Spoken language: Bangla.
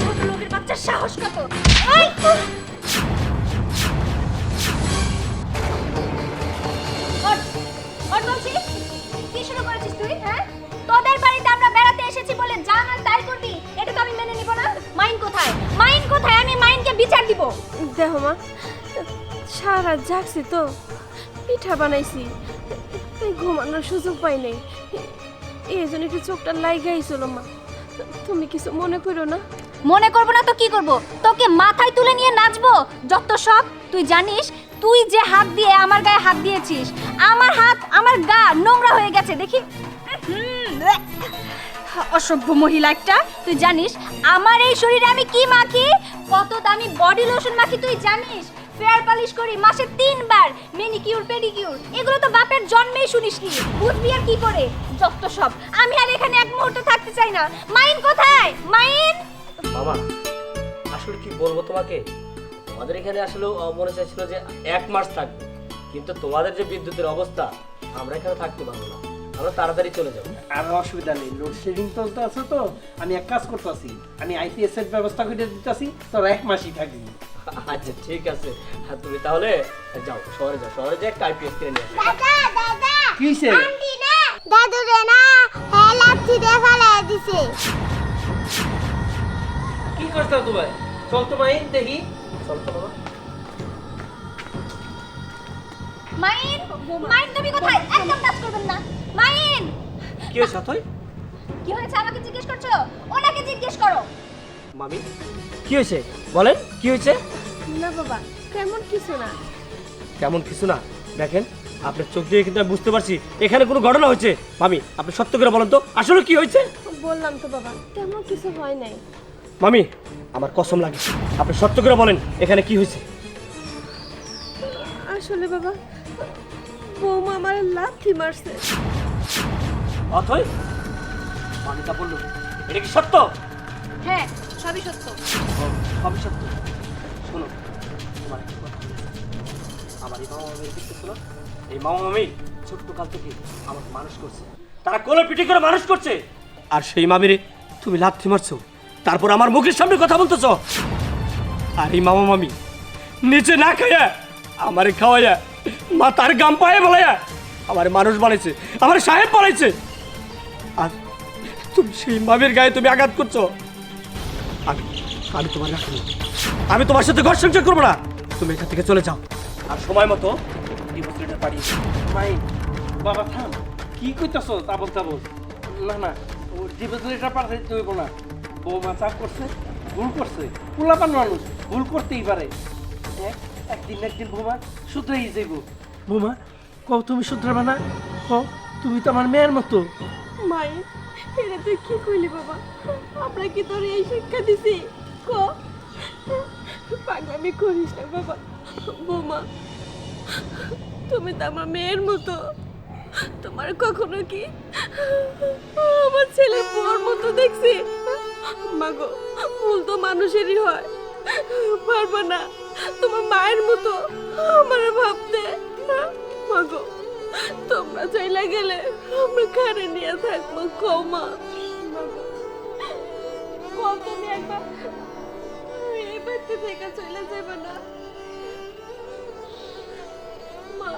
ছোট লোকের সাহস কত? বিচার দিব। দেখো মা সারা রাত জাগছি তো পিঠা বানাইছি তাই ঘুমানোর সুযোগ পাই নাই। এই জন্য একটু চোখটা লাইগাইছিল মা। তুমি কিছু মনে করো না? মনে করব না তো কি করব? তোকে মাথায় তুলে নিয়ে নাচবো? যত সব তুই জানিস তুই যে হাত দিয়ে আমার গায়ে হাত দিয়েছিস আমার হাত আমার গা নোংরা হয়ে গেছে দেখি? হুম, অসভ্য মহিলা একটা। তুই জানিস, আমার এই শরীরে আমি কি মাখি? কত দামি বডি লোশন মাখি তুই জানিস? ফেয়ার পালিশ করি মাসে তিনবার মেনিকিউর পেডিকিউর এগুলো তো বাপের জন্মেই শুনিসনি। বুঝবি আর কি করে? যত সব। আমি আর এখানে এক মুহূর্ত থাকতে চাই না। মাইন কোথায়? মাইন? বাবা আসলে কি বলব তোমাকে? আমাদের এখানে আসলে মনে চাইছিল যে এক মাস থাকবে। কিন্তু তোমাদের যে বিদ্যুতের অবস্থা, আমরা এখানে থাকতে পারব না। আমরা তাড়াতাড়ি চলে যাব আর অসুবিধা নেই লোডশেডিং চলতে আছে তো আমি এক কাজ করতেছি আমি আইপিএস এর ব্যবস্থা করে দিতেছি তোরা এক মাসই থাকবি। আচ্ছা ঠিক আছে। আর তুমি তাহলে যাও শহরে যাও শহরে যে একটা আইপিএস কিনে নিয়ে দাদা দাদা কি হইছে? আন্টি দাদু রে না হ্যাঁ লাঠি দিয়ে দিছে। কি করতে তোমায় চল তোমায় দেখি। চল তো বাবা। মাইন মাইন তুমি কোথায়? একদম টাচ করবেন না। মাইন! কি হয়েছে সাথই কি হয়েছে? আমাকে জিজ্ঞেস করছ? ওনাকে জিজ্ঞেস করো। মামি কি হয়েছে? বলেন কি হয়েছে? না বাবা তেমন কিছু না। কেমন কিছু না। দেখেন আপনার চোখ দিয়ে কিন্তু আমি বুঝতে পারছি এখানে কোনো ঘটনা হয়েছে। মামি আপনি সত্য করে বলেন তো আসলে কি হয়েছে? বললাম তো বাবা তেমন কিছু হয় নাই। মামি আমার কসম লাগে। আপনি সত্য করে বলেন এখানে কি হয়েছে? আসলে বাবা বৌমা আমার লাথি মারছে। অথই বলল এটা কি সত্য? হ্যাঁ সবই সত্য। সবই সত্য। শোনো তোমার কথা আমার এই মামা মামি দেখতেছো না এই মামা মামি ছোট্ট কাল থেকে আমাকে মানুষ করছে। তারা কোলে পিটি করে মানুষ করছে। আর সেই মামিরে তুমি লাথি মারছো। তারপর আমার মুখের সামনে কথা বলতেছ। আর এই মামা মামি নিচে না খাইয়া আমারে খাওয়াইয়া মা তার গাম পায়ে বলাইয়া আমার মানুষ বানাইছে, আমার সাহেব বানাইছে। আর তুমি সেই মামির গায়ে তুমি আঘাত করছ। আমি আমি তোমার রাখব আমি তোমার সাথে ঘর সংসার করব না। তুমি এখান থেকে চলে যাও। আর সময় মতো মাই বাবা, থাম। কি কইতাছ? তাবল তাবল। না না, ও ডিভোর্স লেটার পাঠাইতে না। বৌমা চাপ করছে, ভুল করছে। পোলাপান মানুষ, ভুল করতেই পারে। এক- একদিন না একদিন বৌমা শুধরাই যাইব। বৌমা কও তুমি শুধরাবে না কও তুমি তো আমার মেয়ের মতো। মাই এটা তুই কি কইলি বাবা? আমরা কি তোর এই শিক্ষা দিছি? ক পাগলামি করিস না বাবা। বৌমা তুমি তো আমার মেয়ের মতো। তোমার কখনো কি আমার ছেলে বউর মতো দেখছি? মাগো ভুল তো মানুষেরই হয়। পারব না। তোমার মায়ের মতো আমার ভাবতে। মাগো, তোমরা চাইলে গেলে আমরা ঘরে নিয়ে থাকব কমা একবার থেকে চলে যাবে না। মা